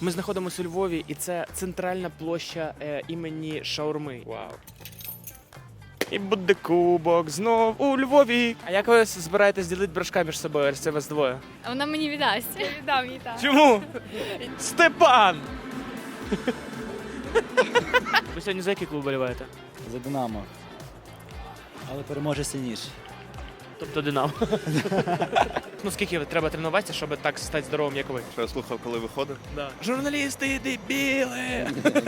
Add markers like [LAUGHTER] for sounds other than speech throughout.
Ми знаходимося у Львові, і це центральна площа е, імені Шаурми. Вау. І буде кубок знов у Львові. А як ви збираєтесь ділити брашка між собою, якщо це вас двоє? А вона мені віддасть. Я віддам їй так. Чому? Степан! Ви сьогодні за який клуб боліваєте? За Динамо. Але переможе сильніше. Тобто Динамо. [LAUGHS] ну скільки треба тренуватися, щоб так стати здоровим, як ви? Що я слухав, коли виходив? Да. Журналісти, дебіли! [LAUGHS]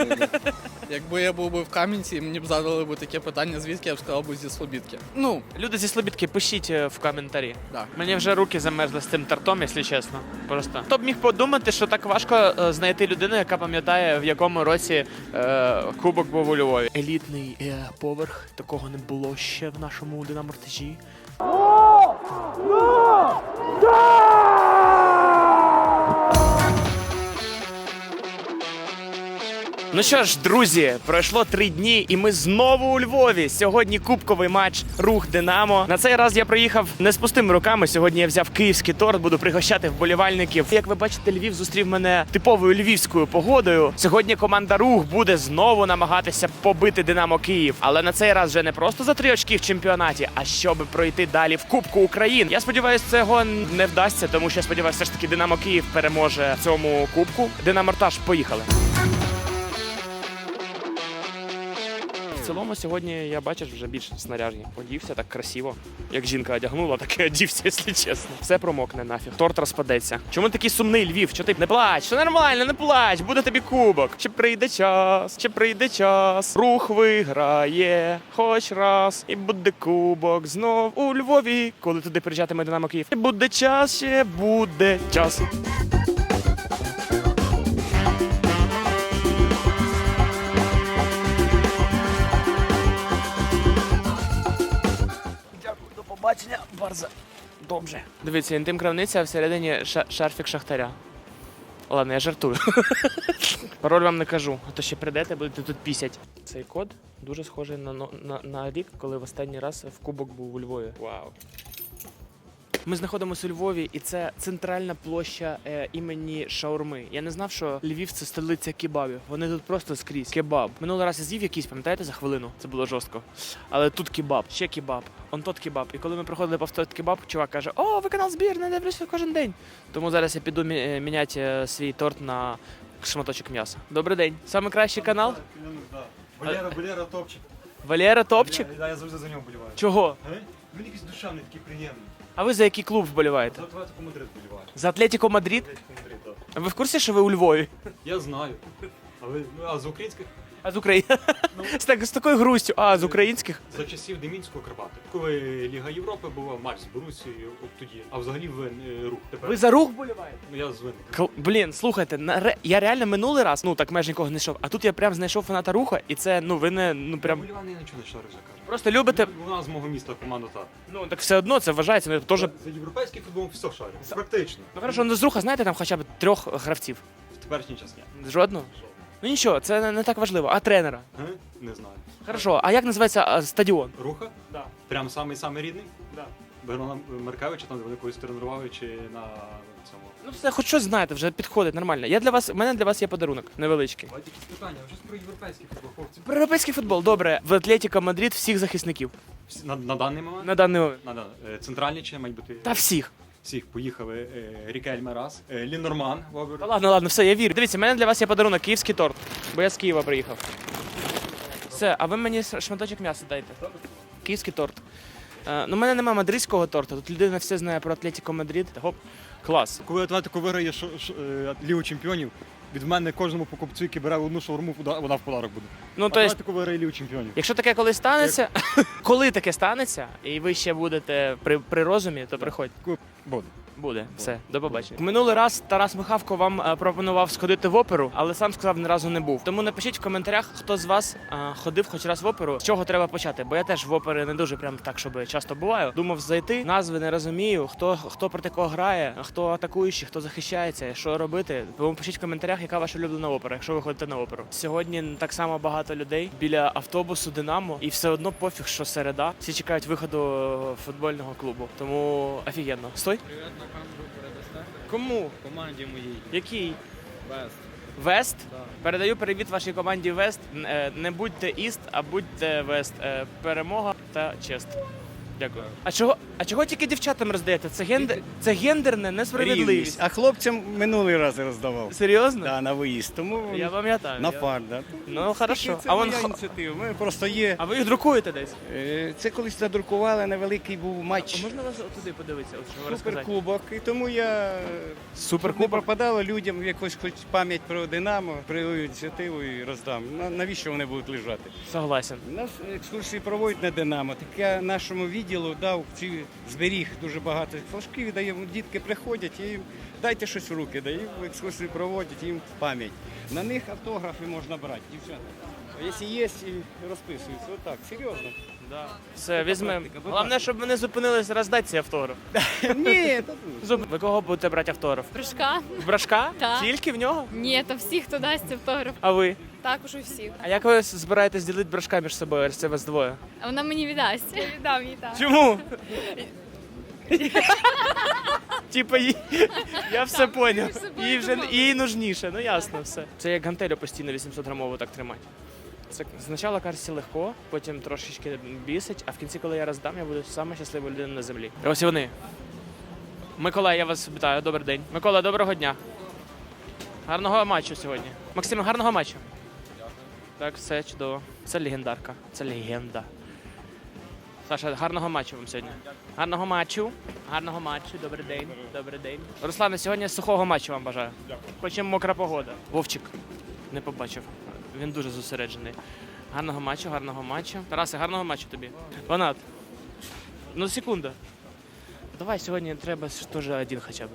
Якби я був би в Кам'янці, і мені б задали б таке питання, звідки я б сказав би зі Слобідки. Ну, Люди зі Слобідки, пишіть е, в коментарі. так. Мені вже руки замерзли з цим тартом, якщо чесно. Просто хто б міг подумати, що так важко е, знайти людину, яка пам'ятає, в якому році е, кубок був у Львові. Елітний е, поверх такого не було ще в нашому динамортежі. Да! Да! Ну що ж, друзі, пройшло три дні, і ми знову у Львові. Сьогодні кубковий матч Рух Динамо. На цей раз я приїхав не з пустими руками. Сьогодні я взяв київський торт, буду пригощати вболівальників. Як ви бачите, Львів зустрів мене типовою львівською погодою. Сьогодні команда Рух буде знову намагатися побити Динамо Київ, але на цей раз вже не просто за три очки в чемпіонаті, а щоб пройти далі в Кубку України. Я сподіваюся, цього не вдасться, тому що я сподіваюся, все ж таки Динамо Київ переможе цьому кубку. Динамортаж, поїхали. Цілому сьогодні я бачиш вже більш снаряжні. Одівся так красиво. Як жінка одягнула, так і одівся, [LAUGHS] якщо чесно. Все промокне нафіг. Торт розпадеться. Чому такий сумний Львів? Що ти не плач? Все нормально, не плач, буде тобі кубок. Чи прийде час, чи прийде час. Рух виграє хоч раз. І буде кубок знов у Львові. Коли туди приїжджатиме Динамо Київ. І буде час, ще буде час. Барза. Добре. Дивіться, інтим крамниця, а всередині ша- шарфік шахтаря. Ладно, я жартую. [LAUGHS] Пароль вам не кажу, а то ще прийдете, будете тут пісять. Цей код дуже схожий на, на, на рік, коли в останній раз в кубок був у Львові. Вау. Ми знаходимося у Львові, і це центральна площа е, імені Шаурми. Я не знав, що Львів це столиця кебабів. Вони тут просто скрізь. Кебаб. Минулий раз я з'їв якийсь, пам'ятаєте, за хвилину? Це було жорстко. Але тут кебаб, ще кебаб, он тот кебаб. І коли ми приходили повз той кебаб, чувак каже: О, ви канал збір, не дивлюся кожен день. Тому зараз я піду мі- е, міняти е, свій торт на шматочок м'яса. Добрий день. Саме кращий канал? Валера, Валера топчик. Валера Топчик? Да, я завжди за нього боліваю. Чого? Е? Він якийсь душевний, такий приємний. А ви за який клуб вболіваєте? За Атлетико Мадрид боліваю. За Атлетіко Мадрид? Атлетико Мадрид, так. А Ви в курсі, що ви у Львові? Я знаю. Але ну, а з українських А з України? [LAUGHS] З, так, з такою грустю. А, з українських? за часів Демінського Карпати. Коли Ліга Європи була матч з Борусією, от тоді. А взагалі в е, рух. Тепер Ви за рух боліваєте? ну я з. Кл- Блін, слухайте, на ре... я реально минулий раз, ну так майже нікого не знайшов, а тут я прям знайшов фаната руха, і це, ну ви не, ну прям Болівання я нічого не шарю кажу. Просто любите. Вона з мого міста команда та. Ну так все одно це вважається. Ну, теж... За європейський футбол все шарю. Практично. Ну хорошо, ну з руха знаєте там хоча б трьох гравців. В теперішній час ні. Жодного? Ну нічого, це не, не так важливо. А тренера? Е? Не знаю. Хорошо, а як називається а, стадіон? Руха? Да. Прям самий самий рідний? Да. Богдана Маркевича, там де вони колись тренували чи на цьому. Ну все, хоч щось знаєте, вже підходить нормально. Я для вас, у мене для вас є подарунок невеличкий. Давайте якісь питання, а щось про європейський футбол, хлопці. Про європейський футбол, добре. В Атлетіко Мадрид всіх захисників Всі- На, на даний момент? на даний момент. На, на, е, центральні чи мають бути Та всіх. всіх поїхали е, Рікельме раз, е, Лінорман, Вовер. Та ладно, ладно, все, я вірю. Дивіться, в мене для вас є подарунок київський торт, бо я з Києва приїхав. Все, а ви мені с- шматочок м'яса дайте. Київський торт. Е, ну, в мене немає мадридського торту, Тут людина все знає про Атлетіко Мадрид. Гоп, клас. Коли Атлетико виграє шо, шо, е, Лігу чемпіонів, від мене кожному покупцю, який бере одну шаурму, вона в подарок буде. Ну, Атлетико виграє Лігу чемпіонів. якщо таке колись станеться, [LAUGHS] коли таке станеться, і ви ще будете при, при розумі, то приходьте. Буде. Буде все, до побачення. Минулий раз Тарас Михавко вам е, пропонував сходити в оперу, але сам сказав ні разу не був. Тому напишіть в коментарях, хто з вас е, ходив хоч раз в оперу, з чого треба почати. Бо я теж в опери не дуже прям так, щоб часто буваю. Думав зайти, назви не розумію, хто хто проти кого грає, хто атакуючий, хто захищається, що робити. Тому пишіть в коментарях, яка ваша улюблена опера, якщо ви ходите на оперу. Сьогодні так само багато людей біля автобусу Динамо, і все одно пофіг, що середа. Всі чекають виходу футбольного клубу. Тому офігенно. Стой. Привіт на передасте Кому? команді моїй. Який? Вест. Вест. Передаю привіт вашій команді Вест. Е, Не будьте іст, а будьте Вест. Е, Перемога та чест. Дякую. А чого, а чого тільки дівчатам роздаєте? Це гендер, це гендерне несправедливість. Рівність. А хлопцям минулий раз роздавав. Серйозно? Да, на виїзд. Тому Я пам'ятаю. на я- фар, да. Ну хорошо. Це А вон моя хо- ініціатива. Ми просто є. а ви їх друкуєте десь? Е, Це колись надрукували, невеликий був матч. А можна вас туди подивитися? От, що ви розказати? Суперкубок. І тому я не Суперкубок. пропадало людям якось хоч пам'ять про Динамо, про ініціативу і роздам. На- Навіщо вони будуть лежати? Согласен. У нас екскурсії проводять на Динамо. Так я нашому відділу дав ці зберіг дуже багато флажків, даємо дітки приходять і їм дайте щось в руки, даємо екскурсії проводять їм пам'ять. На них автографи можна брати, дівчата. А Якщо є, і розписуються. Отак, серйозно. Да. Все, візьмемо. практика, будь Головне, щоб вони зупинились роздати цей автограф. [LAUGHS] Ні, та Ви кого будете брати автограф? Брашка? Брашка? Так. Тільки в нього? Ні, та всі, хто дасть автограф. А ви? Також у всіх. А як ви збираєтесь ділити брашка між собою, якщо це вас двоє? А вона мені віддасть. Я віддам їй так. Чому? Типа, їй- я все поняв. між собою Їй вже домовились. їй нужніше, ну ясно все. Це як гантелю постійно 800 грамову так тримати. Це спочатку кажеться легко, потім трошечки бісить, а в кінці, коли я роздам, я буду саме щаслива людина на землі. І ось і вони. Микола, я вас вітаю, добрий день. Микола, доброго дня. Гарного матчу сьогодні. Максим, гарного матчу. Так, все чудово. Це легендарка. Це легенда. Саша, гарного матчу вам сьогодні. Гарного матчу. Гарного матчу. Добрий день. Добрий день. Руслане, сьогодні сухого матчу вам бажаю. Хочемо мокра погода. Вовчик. Не побачив. Він дуже зосереджений. Гарного матчу, гарного матчу. Тарасе, гарного матчу тобі. Фанат. Ну, секунда. Давай сьогодні треба теж один хоча б.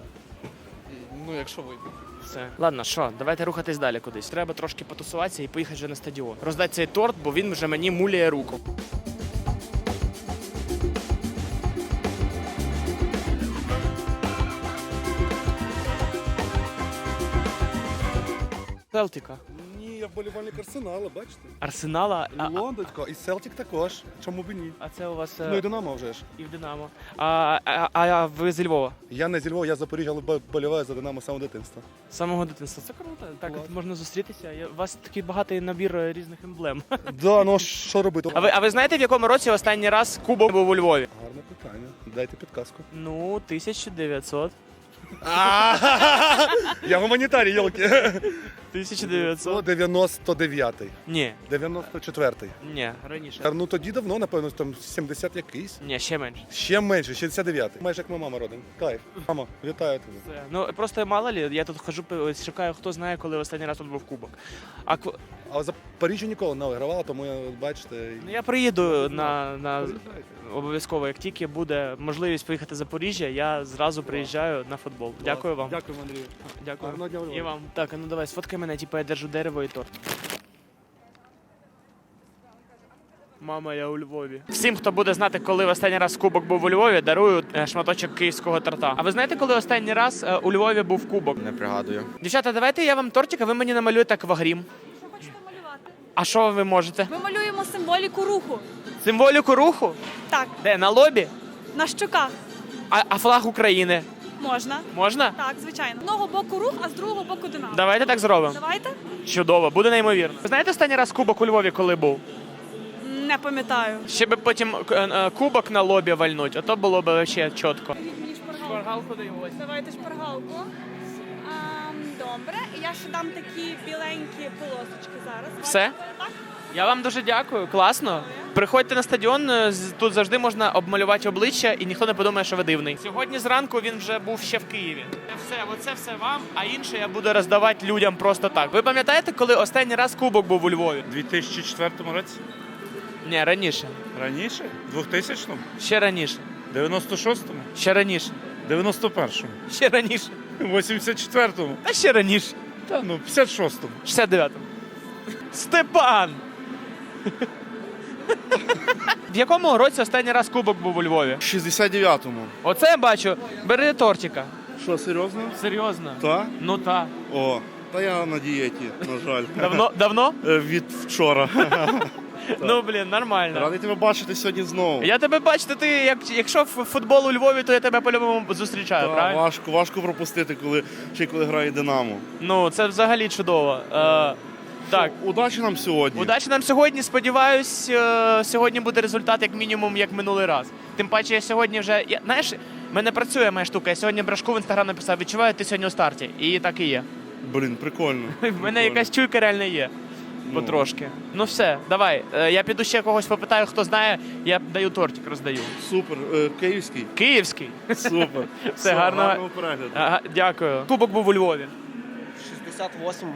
Ну, якщо вийде. Все. Ладно, що, давайте рухатись далі кудись. Треба трошки потусуватися і поїхати вже на стадіон. Роздати цей торт, бо він вже мені муляє руку. Селтика. Вболівальник Арсенала, бачите? Арсенала. А, Лондонського, і Селтік також. Чому б і ні? а це у вас е, Ну і Динамо вже ж. і в Динамо. А, а, а ви зі Львова? Я не зі Львова, я з Запоріжжя, але бо- боліваю за Динамо з самого дитинства. З самого дитинства. Це круто. Так Клас. от можна зустрітися. Я- У вас такий багатий набір е, різних емблем. [LAUGHS] Да, ну що робити? А ви, а ви знаєте, в якому році останній раз кубок був у Львові? Гарне питання. Дайте підказку. Ну, 1900. Я гуманітарій, йолки. 1900. 99-й. Ні, 94-й. ні, раніше. Та, Ну тоді давно, напевно, там 70 якийсь. Ні, ще менше. Ще менше, 69-й. Майже як моя мама родом. Кайф. Мамо, вітаю тебе. Це, Ну просто мало лі, я тут хожу, пи- шукаю, хто знає, коли останній раз тут був кубок. А ку- А в Запоріжжі ніколи не вигравала, тому я, бачите. і- ну, я приїду на, на обов'язково, як тільки буде можливість поїхати в Запоріжжя, я зразу приїжджаю на футбол. Дякую вам. Дякую, Андрію. Дякую. Гарного дня. І вам. Так, а ну давай, сфоткай мене, типу я держу дерево і торт. Мама, я у Львові. Всім, хто буде знати, коли в останній раз кубок був у Львові, дарую е, шматочок київського торта. А ви знаєте, коли останній раз е, у Львові був кубок? Не пригадую. Дівчата, давайте я вам тортик, а ви мені намалюєте аквагрім. А що ви можете? Ми малюємо символіку руху. Символіку руху? Так, Де? На лобі? на щоках А, а флаг України можна. можна? Так, звичайно. З одного боку рух, а з другого боку динамо. Давайте так зробимо. Давайте? Чудово, буде неймовірно. Ви знаєте останній раз кубок у Львові, коли був? Не пам'ятаю. Ще би потім е, е, кубок на лобі вальнуть, а то було б ще чітко. Шпаргалку даю ось. Давайте шпаргалку. Ам, добре. І я ще дам такі біленькі полосочки зараз. Все? Так. Я вам дуже дякую, класно. Приходьте на стадіон, е, тут завжди можна обмалювати обличчя і ніхто не подумає, що ви дивний. Сьогодні зранку він вже був ще в Києві. Це все, оце все вам, а інше я буду роздавати людям просто так. Ви пам'ятаєте, коли останній раз кубок був у Львові? У 2004 році? Ні, раніше. Раніше? 2000-му? Ще раніше. 96-му? Ще раніше. 91-му? Ще раніше. 84-му? А ще раніше. Та ну, 56-му. 69-му. Степан! В якому році останній раз кубок був у Львові? 69-му. Оце я бачу. Бери тортика. Що, серйозно? Серйозно. Та? Ну та. О, та я на дієті, на жаль. Давно? Давно? Е, Від вчора. [LAUGHS] Ну блін, нормально. Радий тебе бачити сьогодні знову. Я тебе бачу, ти як якщо в футбол у Львові, то я тебе по-любому зустрічаю, Та, правильно? важко, важко пропустити, коли ще й коли грає Динамо. Ну це взагалі чудово. Е, так. Удачі нам сьогодні. Удачі нам сьогодні. Сподіваюсь, е, сьогодні буде результат як мінімум, як минулий раз. Тим паче, я сьогодні вже. Я, знаєш, в мене працює моя штука. Я сьогодні брашку в інстаграм написав, відчуваю, ти сьогодні у старті. І так і є. Блін, прикольно. [LAUGHS] В мене якась чуйка реально є. Ну. Потрошки. Ну все, давай. Е, Я піду ще когось попитаю, хто знає, я даю тортик, роздаю. Супер. Е, Київський. Київський. Супер. [LAUGHS] Все, гарного- гарного перегляду. Ага, дякую. Кубок був у Львові. 68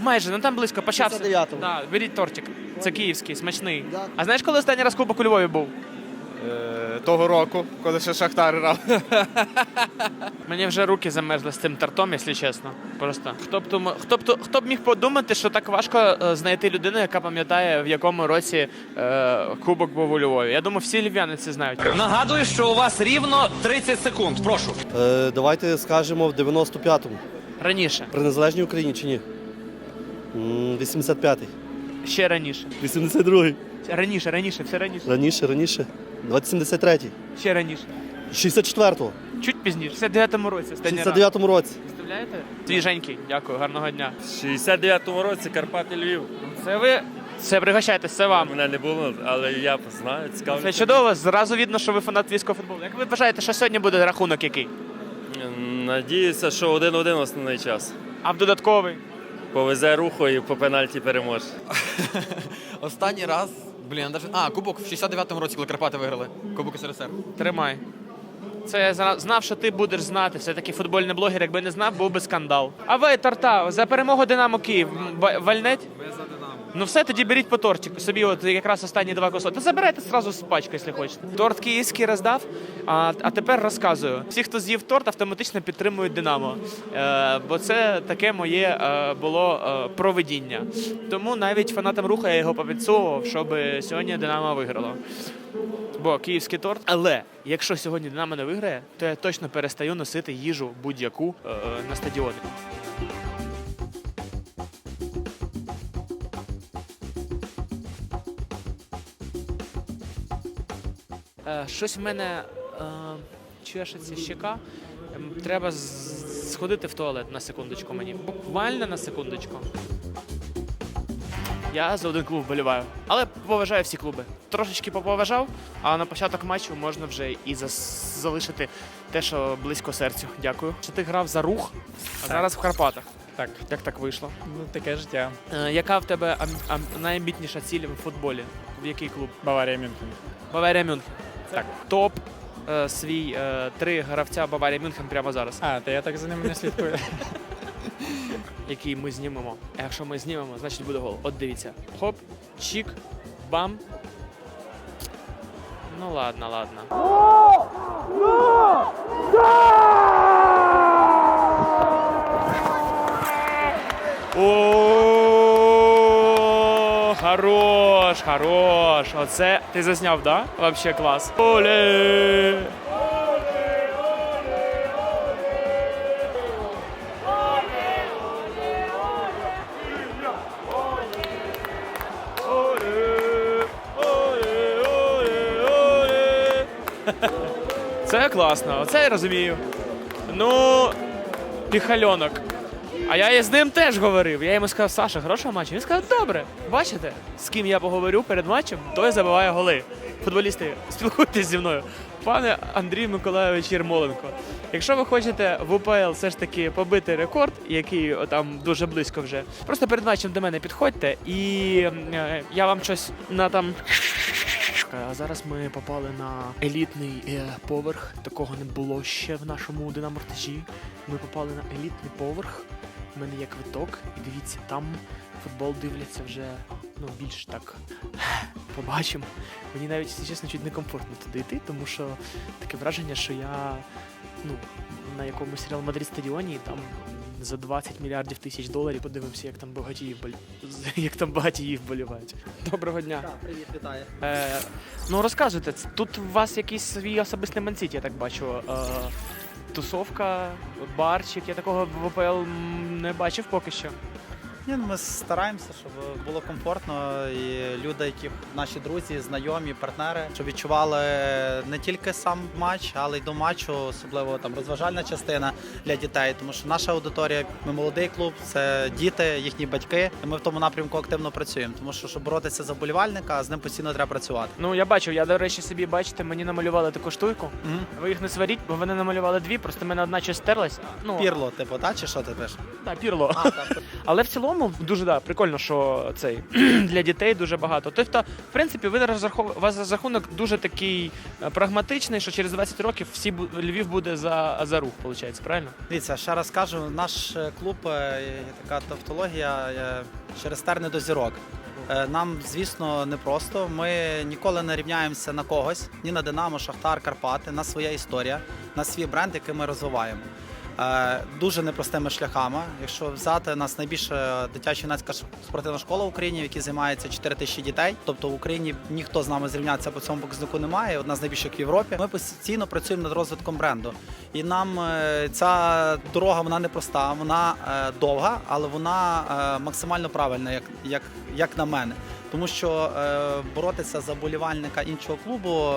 Майже, ну там близько, почався. 69-му. Да, беріть тортик. Це київський, смачний. А знаєш, коли останній раз кубок у Львові був? Того року, коли ще Шахтар грав. [LAUGHS] Мені вже руки замерзли з цим тортом, якщо чесно. Просто хто б хто б хто б міг подумати, що так важко е, знайти людину, яка пам'ятає, в якому році е, кубок був у Львові. Я думаю, всі львів'яни це знають. Нагадую, що у вас рівно 30 секунд. Прошу. Е, давайте скажемо в 95-му. Раніше, При незалежній Україні чи ні? М, 85-й. ще раніше. 82-й. Раніше, раніше, все раніше. Раніше, раніше. 73-й. Ще раніше. 64-го. Чуть пізніше, в 69-му році. В останній раз. 69-му році. Представляєте? Свіженький. Дякую, гарного дня. В 69-му році Карпати Львів. Це ви. Це пригощайтесь, це вам. Мене не було, але я знаю, цікаво. Це чудово. Зразу видно, що ви фанат військового футболу. Як ви вважаєте, що сьогодні буде рахунок який? Надіюся, що один-один основний час. А в додатковий? Повезе руху і по пенальті переможе. [LAUGHS] Останній раз. Блін, я даже... А, кубок в 69-му році, коли Карпати виграли. Кубок СРСР. Тримай. Це я зна- знав, що ти будеш знати. Все-таки футбольний блогер, якби не знав, був би скандал. А ви, торта, за перемогу Динамо Київ м, ва- вальнеть? Ми за Динамо. Ну все, тоді беріть по тортику. Собі от якраз останні два кусочки. Та забирайте зразу з пачки, якщо хочете. Торт київський роздав, а, а тепер розказую. Всі, хто з'їв торт, автоматично підтримують Динамо. Е, бо це таке моє е, було е, проведіння. Тому навіть фанатам руху я його попідсовував, щоб сьогодні Динамо виграло. Бо київський торт. Але якщо сьогодні Динамо не виграє, то я точно перестаю носити їжу будь-яку е, на стадіони. Е, щось в мене е, чешеться щека. Ем, Треба сходити в туалет на секундочку мені. Буквально на секундочку. Я за один клуб вболіваю. Але поважаю всі клуби. Трошечки поповажав, а на початок матчу можна вже і залишити те, що близько серцю. Дякую. Що ти грав за рух, а зараз в Карпатах. Так. Як так вийшло? Ну, таке життя. Е, яка в тебе ам- ам- найамбітніша ціль в футболі? В який клуб? Баварія Мюнхен. Баварія Мюнхен. Так. Топ е, свій е, три гравця Баварія Мюнхен прямо зараз, А, та я так за ними не слідкую. [LAUGHS] який ми знімемо. А якщо ми знімемо, значить буде гол. От дивіться. Хоп, чік, бам. Ну ладно, ладно. О, хорош, хорош. Оце ти засняв, да? Вообще клас. Оле! Це класно, оце я розумію. Ну, піхальонок. А я з ним теж говорив. Я йому сказав, Саша, хорошого матчу. Він сказав, добре. Бачите, з ким я поговорю перед матчем, той забиває голи. Футболісти, спілкуйтесь зі мною. Пане Андрій Миколайович Єрмоленко. Якщо ви хочете в УПЛ все ж таки побити рекорд, який там дуже близько вже, просто перед матчем до мене підходьте, і е, я вам щось на там. А зараз ми попали на елітний е, поверх. Такого не було ще в нашому динамортажі. Ми попали на елітний поверх. У мене є квиток, і дивіться, там футбол дивляться вже ну більш так. [SIGHS] Побачимо. Мені навіть якщо чесно чуть некомфортно туди йти, тому що таке враження, що я ну, на якомусь Реал Мадрид стадіоні і там за 20 мільярдів тисяч доларів подивимося, як там багатії вболі... [LAUGHS] як там багатії вболівають. Доброго дня. Привіт, вітаю. Е, ну розказуйте, тут у вас якийсь свій особистий мансіт, я так бачу. Е, тусовка, барчик, я такого в ВПЛ не бачив поки що. Ні, ну, ми стараємося, щоб було комфортно, і люди, які наші друзі, знайомі, партнери, щоб відчували не тільки сам матч, але й до матчу, особливо там розважальна частина для дітей. Тому що наша аудиторія, ми молодий клуб, це діти, їхні батьки. І ми в тому напрямку активно працюємо. Тому що щоб боротися за болівальника, з ним постійно треба працювати. Ну я бачив, я до речі собі бачите, мені намалювали таку штуйку. Мгм. Ви їх не сваріть, бо вони намалювали дві, просто в мене одна щось стерлась. Ну, Пірло, типу, та чи що ти пишеш? Да, пірло. А, так. [LAUGHS] Але в цілому дуже да, прикольно, що цей [CLEARS THROAT] для дітей дуже багато. Тобто, в принципі, ви розрахов... у вас розрахунок дуже такий е, прагматичний, що через 20 років всі Львів буде за, за рух, виходить, правильно? Дивіться, ще раз кажу, наш е, клуб е, така тавтологія через терни до зірок. Нам, звісно, непросто. Ми ніколи не рівняємося на когось, ні на Динамо, Шахтар, Карпати. На своя історія, на свій бренд, який ми розвиваємо. Е, Дуже непростими шляхами. Якщо взяти нас найбільша дитяча юнацька спортивна школа в Україні, в якій займається 4 тисячі дітей. Тобто в Україні ніхто з нами зрівнятися по цьому показнику немає. Одна з найбільших в Європі. Ми постійно працюємо над розвитком бренду. І нам е, ця дорога вона непроста, вона е, довга, але вона максимально правильна, як, як, як на мене. Тому що боротися за болівальника іншого клубу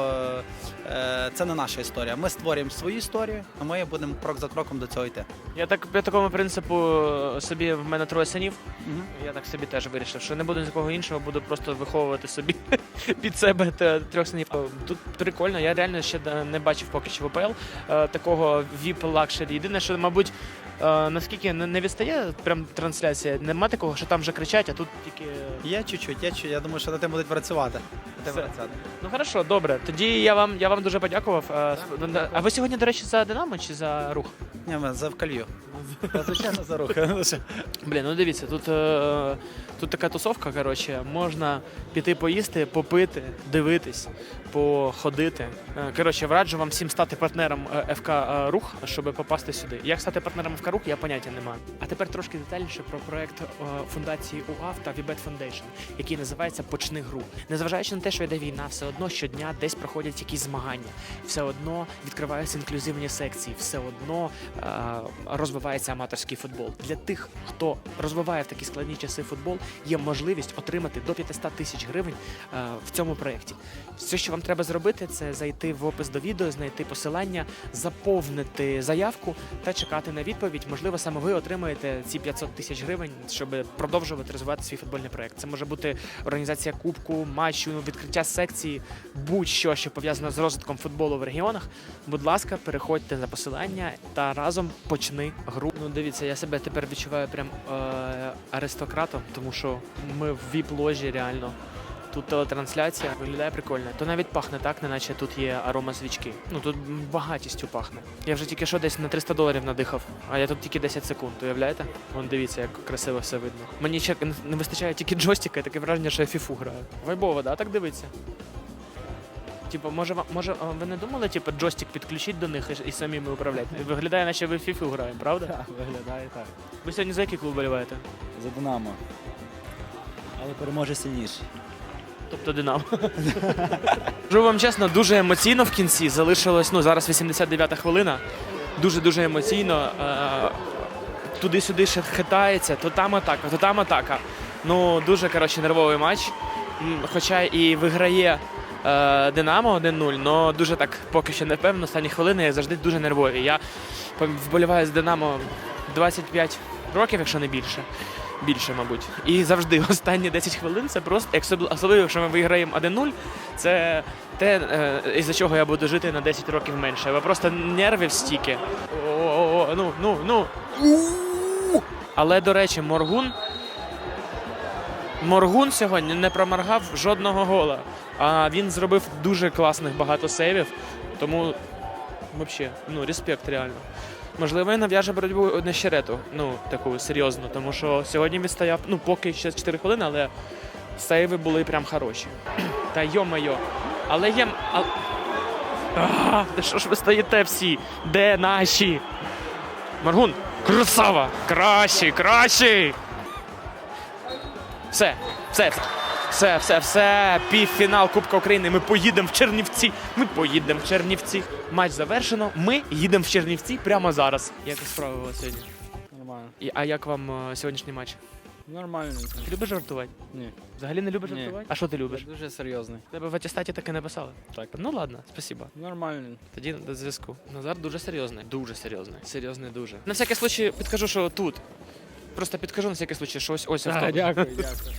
це не наша історія. Ми створюємо свою історію, а ми будемо крок за кроком до цього йти. Я так по такому принципу собі в мене троє синів. Мгм. Я так собі теж вирішив, що не буду нікого іншого, буду просто виховувати собі [LAUGHS] під себе та- трьох синів. Тут прикольно, я реально ще да- не бачив поки що в ОПЛ е, такого VIP лакшері. Єдине, що, мабуть, е, наскільки не не відстає прям трансляція, нема такого, що там вже кричать, а тут тільки. Є чуть-чуть, є чуть. Я думаю, що над тим будуть працювати. Над тим Все. працювати. Ну хорошо, добре. Тоді я вам я вам дуже подякував. Е, А ви сьогодні, до речі, за Динамо чи за рух? Ні, ми за вкалью. [LAUGHS] Та, Звичайно, за рух. [LAUGHS] Блін, ну дивіться, тут, е, тут така тусовка, коротше, можна піти поїсти, попити, дивитись, походити. Е, Коротше, раджу вам всім стати партнером е, ФК е, Рух, щоб попасти сюди. Як стати партнером ФК Рух, я поняття не маю. А тепер трошки детальніше про проект е, фундації УАВ та Вібет Foundation, який називається Почни гру. Незважаючи на те, що йде війна, все одно щодня десь проходять якісь змагання, все одно відкриваються інклюзивні секції, все одно е, розвивається аматорський футбол. Для тих, хто розвиває в такі складні часи футбол, є можливість отримати до 500 тисяч гривень е, в цьому проєкті. Все, що вам треба зробити, це зайти в опис до відео, знайти посилання, заповнити заявку та чекати на відповідь. Можливо, саме ви отримаєте ці 500 тисяч гривень, щоб продовжувати розвивати свій футбольний проєкт. Це може бути організація кубку, матчу, ну, відкриття секції, будь-що, що пов'язано з розвитком футболу в регіонах. Будь ласка, переходьте за посилання та разом почни гру. Ну дивіться, я себе тепер відчуваю прям е- аристократом, тому що ми в віп-ложі реально. Тут телетрансляція виглядає прикольно. То навіть пахне так, неначе тут є арома свічки. Ну тут багатістю пахне. Я вже тільки що десь на 300 доларів надихав, а я тут тільки 10 секунд. Уявляєте? Вон дивіться, як красиво все видно. Мені ще не вистачає тільки джойстика, і таке враження, що я фіфу граю. Вайбово, да? Так дивиться. Типу, може, може, ви не думали, типу, джойстик підключіть до них і, і самі ми управляти? Виглядає, наче ви в фіфу граємо, правда? Так, виглядає так. Ви сьогодні за який клуб боліваєте? За Динамо. Але переможе сильніший. Тобто Динамо. Скажу вам чесно, дуже емоційно в кінці. Залишилось, ну зараз 89-та хвилина. Дуже-дуже емоційно. Е, Туди-сюди ще хитається, то там атака, то там атака. Ну, дуже коротше, нервовий матч. Хоча і виграє е, Динамо 1-0, але дуже так поки що не впевнено. Останні хвилини завжди дуже нервові. Я вболіваю з Динамо 25 років, якщо не більше. Більше, мабуть. І завжди [LAUGHS] останні 10 хвилин це просто, особливо, якщо ми виграємо 1-0, це те, е, із-за чого я буду жити на 10 років менше. Бо просто нервів стільки. О-о-о, ну, ну, ну. Але, до речі, Моргун. Моргун сьогодні не проморгав жодного гола. А він зробив дуже класних багато сейвів. Тому, взагалі, ну, респект реально. Можливо, він нав'яже боротьбу на щерету, ну, таку серйозну, тому що сьогодні він стояв, ну, поки ще 4 хвилини, але сейви були прям хороші. [CLEARS THROAT] Та йо-майо. Але є. А... А, та що ж ви стоїте всі? Де наші? Маргун, красава! Кращий, кращий! Все, все, все. Все, все, все. Півфінал Кубка України. Ми поїдемо в Чернівці. Ми поїдемо в Чернівці. Матч завершено. Ми їдемо в Чернівці прямо зараз. Як ви справи у вас сьогодні? Нормально. І, а як вам е, сьогоднішній матч? Нормально. Ти любиш жартувати? Ні. Взагалі не любиш Ні. жартувати? А що ти любиш? дуже серйозний. Тебе в атестаті таки написали? Так. Ну ладно, спасибо. Нормально. Тоді до зв'язку. Назар дуже серйозний. Дуже серйозний. Серйозний дуже. На всякий случай підкажу, що тут. Просто підкажу на всякий случай, що ось ось автобус. дякую, дякую.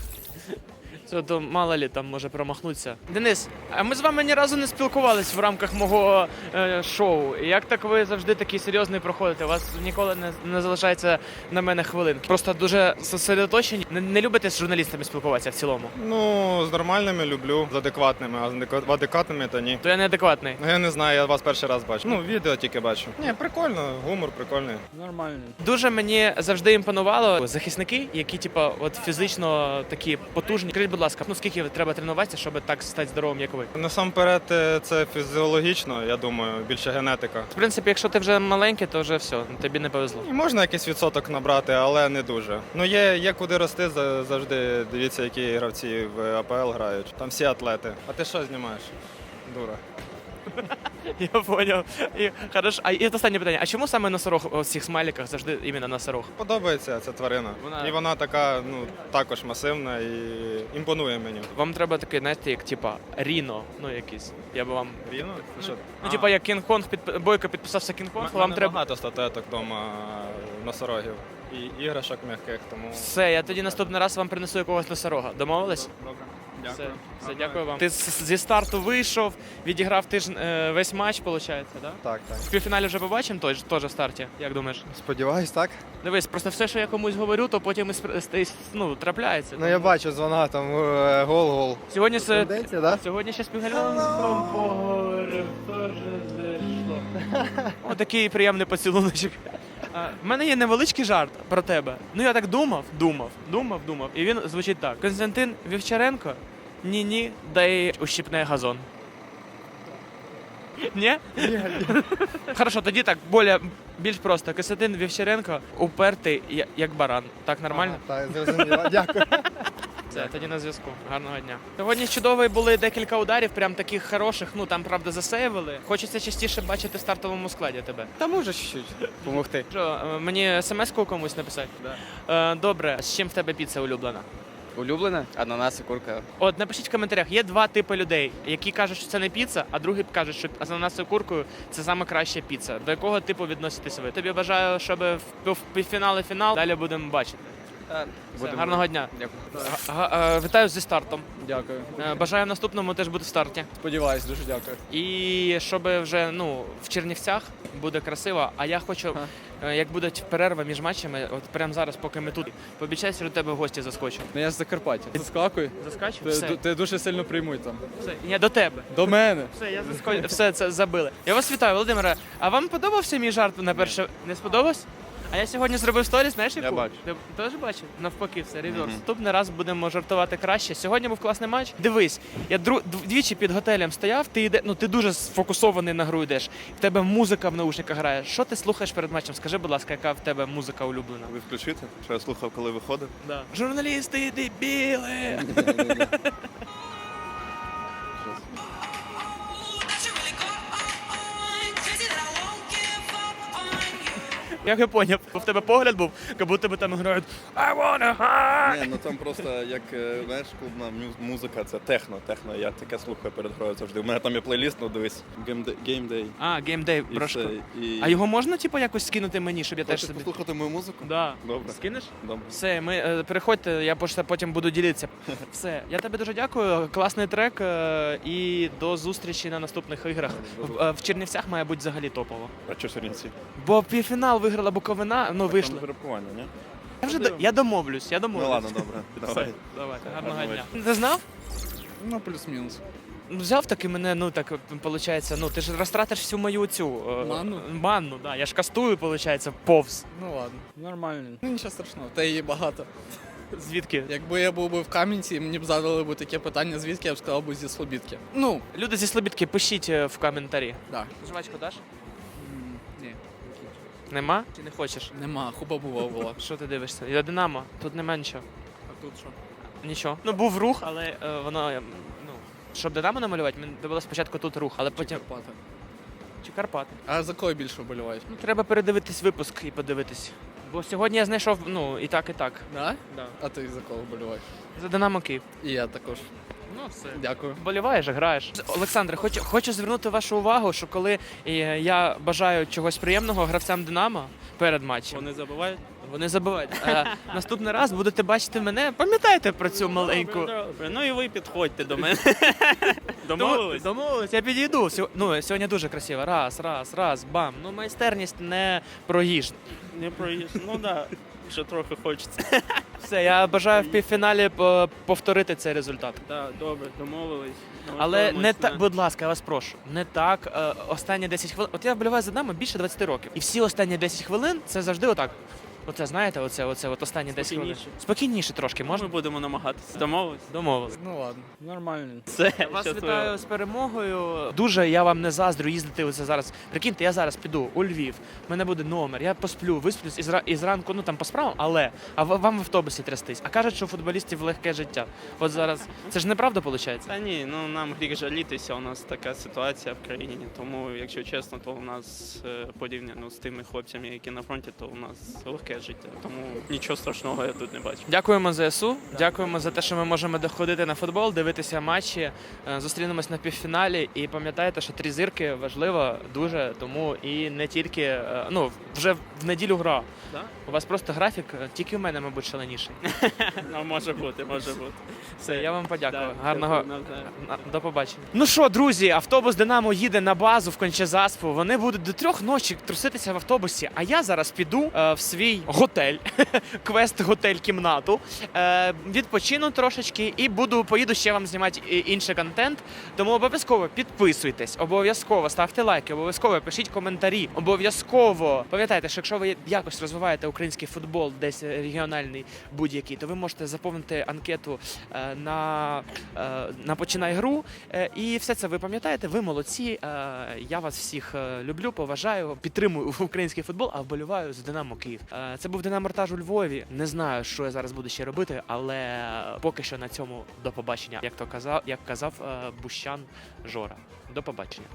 Це то мало лі там може промахнутися. Денис, а ми з вами ні разу не спілкувались в рамках мого е, шоу. Як так ви завжди такий серйозний проходите? У вас ніколи не, не залишається на мене хвилинки. Просто дуже зосередоточені. Не, не любите з журналістами спілкуватися в цілому. Ну, з нормальними люблю, з адекватними, а з адекватними то ні. То я неадекватний. Ну, Я не знаю, я вас перший раз бачу. Ну, відео тільки бачу. Ні, прикольно, гумор прикольний. Нормально. Дуже мені завжди імпонувало захисники, які типу, от фізично такі потужні. Скажіть, будь ласка, ну скільки треба тренуватися, щоб так стати здоровим, як ви? Насамперед, е, це фізіологічно, я думаю, більше генетика. В принципі, якщо ти вже маленький, то вже все, тобі не повезло. І можна якийсь відсоток набрати, але не дуже. Ну, є, є куди рости, за- завжди дивіться, які гравці в АПЛ грають. Там всі атлети. А ти що знімаєш? Дура. [LAUGHS] Я поняв. І, хорошо. А і останнє питання: а чому саме носорог у всіх смайліках завжди іменно носорог? Подобається ця тварина. Вона- І вона така, ну, також масивна і імпонує мені. Вам треба такий, знаєте, як типа Ріно, ну якийсь. Я би вам. Ріно? Що? Ну, типа, як Кінг-Конг під Бойко підписався Кінг-Конг, вам треба. багато статуеток вдома носорогів і іграшок м'яких, тому. Все, я тоді наступний раз вам принесу якогось носорога. Домовились? Добре. Все, все, дякую вам. Ти з- зі старту вийшов, відіграв тиждень е, весь матч, виходить, да? Так, так. В півфіналі вже побачимо теж, теж в старті, як думаєш? Сподіваюсь, так. Дивись, просто все, що я комусь говорю, то потім і спр- ну, трапляється. Ну я бачу дзвона, там е, гол-гол. Сьогодні це Тенденція, да? Сьогодні ще з Пігальонком поговорив, теж зайшло. [LAUGHS] О, такий приємний поцілуночок. А, В мене є невеличкий жарт про тебе. Ну я так думав, думав, думав, думав. І він звучить так: Константин Вівчаренко, ні-ні, дай ущипне газон. Ні? Хорошо, тоді так, более, більш просто. Константин Вівчаренко упертий я- як баран. Так нормально? Так, зрозуміло. Дякую. Все, тоді на зв'язку. Гарного дня. Сьогодні чудовий були декілька ударів, прям таких хороших. Ну там правда засейвили. Хочеться частіше бачити в стартовому складі тебе. Та може чуть-чуть допомогти. Що, е, мені смс-ку комусь написати? Е, добре, з чим в тебе піца улюблена? Улюблене? Ананас і курка. От напишіть в коментарях, є два типи людей, які кажуть, що це не піца, а другі кажуть, що з ананасовою куркою це саме краща піца. До якого типу відноситеся ви? Тобі бажаю, щоб в півфінали фінал далі будемо бачити. Все, гарного дня. Дякую. Га- е, Вітаю зі стартом. Дякую. Е, Бажаю в наступному теж бути в старті. Сподіваюсь, дуже дякую. І щоб вже ну в Чернівцях буде красиво. А я хочу, е, як буде перерва між матчами, от прямо зараз, поки ми тут, пообіцяй, що до тебе в гості заскочу. Ну я з Закарпаття. Заскакуй. Заскачу? Ти, Все, ти дуже сильно приймуть там. все. Ні, до тебе. До мене. Все, я заскочу. Все це забили. Я вас вітаю, Володимире. А вам подобався мій жарт на перше? Не сподобався? А я сьогодні зробив сторіс, знаєш, яку? бачу. Ти теж бачив? Навпаки, все, реверс. Наступний раз будемо жартувати краще. Сьогодні був класний матч. Дивись, я дру... двічі під готелем стояв, ти йде, ну ти дуже сфокусований на гру йдеш. В тебе музика в наушниках грає. Що ти слухаєш перед матчем? Скажи, будь ласка, яка в тебе музика улюблена? Ви включите? Що я слухав, коли виходив? Да. Журналісти, дебіли! [LAUGHS] Як я поняв, в тебе погляд був, як будто би там грають I wanna high! Ні, ну там просто як е, знаєш, клубна мю- музика, це техно, техно. Я таке слухаю перед грою завжди. У мене там є плейліст, ну дивись. Game Day. Game Day. А, геймдей, І брошко. і... А його можна, типу, якось скинути мені, щоб я теж Хочеш собі. послухати мою музику? Да. Добре. Скинеш? Добре. Все, ми е, переходьте, я просто потім буду ділитися. [LAUGHS] Все, я тебе дуже дякую. Класний трек е, і до зустрічі на наступних іграх. В, е, в Чернівцях має бути взагалі топово. А що Чернівці? Бо півфінал виграла Буковина, ну вийшла. Там ні? Я вже до- я домовлюсь, я Ну ладно, добре. Все, Давай. давай, гарного Гарного дня. Ти знав? Ну, плюс-мінус. Ну, Взяв таки мене, ну так виходить, ну ти ж розтратиш всю мою цю е, Манну? манну, да. Я ж кастую, виходить, повз. Ну ладно. Нормально. Ну нічого страшного, та її багато. Звідки? Якби я був би в Кам'янці, і мені б задали б таке питання, звідки я б сказав би зі Слобідки. Ну, Люди зі Слобідки, пишіть е, в коментарі. да. Жвачку даш? Нема? Чи не хочеш? нема, хуба бува була. [LAUGHS] Що ти дивишся? Я Динамо, тут нема нічого. А тут що? Нічого. Ну був рух, але е, воно. е, Ну, щоб Динамо намалювати, мені було спочатку тут рух, але потім. Карпати. Чи Карпати. А за кого більше вболівають? Ну, треба передивитись випуск і подивитись. Бо сьогодні я знайшов ну і так, і так. Да? Да. А ти за кого вболіваєш? За Динамо Київ. І я також. Ну все. Дякую. Боліваєш, граєш. Олександре, хочу, хочу звернути вашу увагу, що коли е, я бажаю чогось приємного гравцям Динамо перед матчем. Вони забувають? Вони забувають. Е, [LAUGHS] наступний раз будете бачити мене. Пам'ятайте про цю маленьку. Ну і ви підходьте до мене. [LAUGHS] Домовились? Домовились, я підійду. Сьо- Ну, сьогодні дуже красиво. Раз, раз, раз, бам. Ну, майстерність не про їж. Не проїзд. Ну так, ще трохи хочеться. [LAUGHS] Все, я бажаю в півфіналі по- повторити цей результат. Так, добре, домовились. Але не так, будь ласка, я вас прошу, не так. Е, останні 10 хвилин. От я вболіваю за нами більше 20 років. І всі останні 10 хвилин це завжди отак. Оце знаєте, оце, оце от останні 10 хвилин. Спокійніше. Спокійніше трошки, можна? Ми будемо намагатися. Домовились? Домовились. Ну ладно. Нормально. Все, Я вас щасливо. вітаю з перемогою. Дуже я вам не заздрю їздити оце зараз. Прикиньте, я зараз піду у Львів. в мене буде номер. Я посплю, висплюсь і, зра... і зранку, ну там по справам, але а в- вам в автобусі трястись. А кажуть, що у футболістів легке життя. От зараз це ж неправда виходить? Та ні, ну нам гріх жалітися, у нас така ситуація в країні. Тому, якщо чесно, то у нас е, порівняно з тими хлопцями, які на фронті, то у нас легке життя. Тому нічого страшного я тут не бачу. Дякуємо ЗСУ. Дякуємо за те, що ми можемо доходити на футбол, дивитися матчі. Е, Зустрінемось на півфіналі. І пам'ятайте, що три зірки важливо дуже. Тому і не тільки е, ну вже в неділю гра. Да? У вас просто графік, е, тільки в мене, мабуть, шаленіший. [LAUGHS] Ну, може бути, може бути. Все, я вам подякую. Гарного до побачення. Ну що, друзі, автобус Динамо їде на базу в Кончезаспу. Вони будуть до трьох ночі труситися в автобусі. А я зараз піду в свій готель, [LAUGHS] квест готель кімнату. Е, відпочину трошечки і буду поїду ще вам знімати інший контент. Тому обов'язково підписуйтесь, обов'язково ставте лайки, обов'язково пишіть коментарі. Обов'язково пам'ятайте, що якщо ви якось розвиваєте український футбол, десь регіональний будь-який, то ви можете заповнити анкету е, на, е, на починай гру. Е, І все це ви пам'ятаєте. Ви молодці. Я вас всіх люблю, поважаю, підтримую [LAUGHS] український футбол, а вболіваю за Динамо Київ. Це був динамортаж у Львові. Не знаю, що я зараз буду ще робити, але поки що на цьому до побачення. Як то казав, як казав е, Бущан Жора. До побачення.